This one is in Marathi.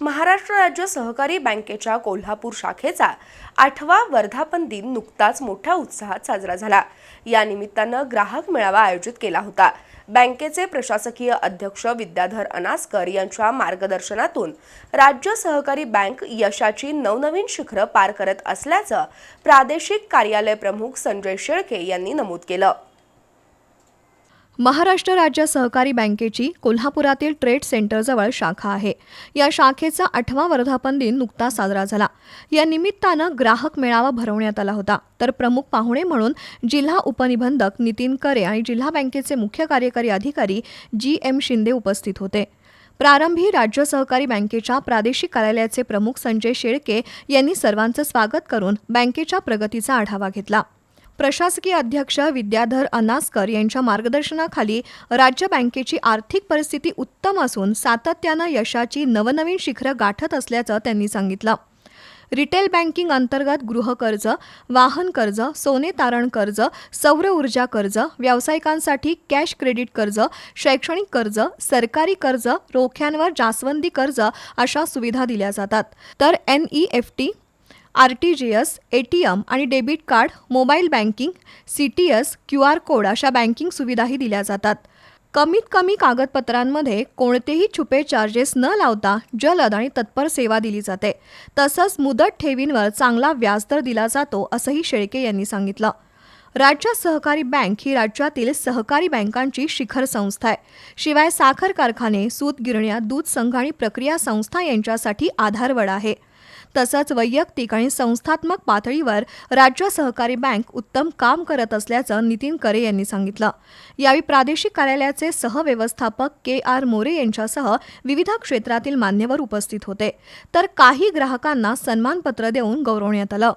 महाराष्ट्र राज्य सहकारी बँकेच्या कोल्हापूर शाखेचा आठवा वर्धापन दिन नुकताच मोठ्या उत्साहात साजरा झाला. या निमित्तानं ग्राहक मेळावा आयोजित केला होता. बँकेचे प्रशासकीय अध्यक्ष विद्याधर अनासकर यांच्या मार्गदर्शनातून राज्य सहकारी बँक यशाची नवनवीन शिखरं पार करत असल्याचं प्रादेशिक कार्यालय प्रमुख संजय शेळके यांनी नमूद केलं. महाराष्ट्र राज्य सहकारी बँकेची कोल्हापुरातील ट्रेड सेंटरजवळ शाखा आहे. या शाखेचा आठवा वर्धापन दिन नुकताच साजरा झाला. या निमित्तानं ग्राहक मेळावा भरवण्यात आला होता. तर प्रमुख पाहुणे म्हणून जिल्हा उपनिबंधक नितीन करे आणि जिल्हा बँकेचे मुख्य कार्यकारी अधिकारी जी एम शिंदे उपस्थित होते. प्रारंभी राज्य सहकारी बँकेच्या प्रादेशिक कार्यालयाचे प्रमुख संजय शेळके यांनी सर्वांचं स्वागत करून बँकेच्या प्रगतीचा आढावा घेतला. प्रशासकीय अध्यक्ष विद्याधर अनासकर यांच्या मार्गदर्शनाखाली राज्य बँकेची आर्थिक परिस्थिती उत्तम असून सातत्यानं यशाची नवनवीन शिखरं गाठत असल्याचं त्यांनी सांगितलं. रिटेल बँकिंग अंतर्गत गृहकर्ज वाहन कर्ज सोने तारण कर्ज सौर ऊर्जा कर्ज व्यावसायिकांसाठी कॅश क्रेडिट कर्ज शैक्षणिक कर्ज सरकारी कर्ज रोख्यांवर जास्वंदी कर्ज अशा सुविधा दिल्या जातात. तर N E F T R T G S A T M आणि debit card mobile banking C T S Q R code अशा बँकिंग सुविधाही दिल्या जातात. कमीत कमी कागदपत्रांमध्ये कोणतेही छुपे चार्जेस न लावता जलद आणि तत्पर सेवा दिली जाते. तसंच मुदत ठेवींवर चांगला व्याजदर दिला जातो असंही शेळके यांनी सांगितलं. राज्य सहकारी बँक ही राज्यातील सहकारी बँकांची शिखर संस्था आहे. शिवाय साखर कारखाने सूत गिरण्या दूध संघ आणि प्रक्रिया संस्था यांच्यासाठी आधारवड आहे. तसंच वैयक्तिक आणि संस्थात्मक पातळीवर राज्य सहकारी बँक उत्तम काम करत असल्याचं नितीन करे यांनी सांगितलं. यावेळी प्रादेशिक कार्यालयाचे सहव्यवस्थापक के आर मोरे यांच्यासह विविध क्षेत्रातील मान्यवर उपस्थित होते. तर काही ग्राहकांना सन्मानपत्र देऊन गौरवण्यात आलं.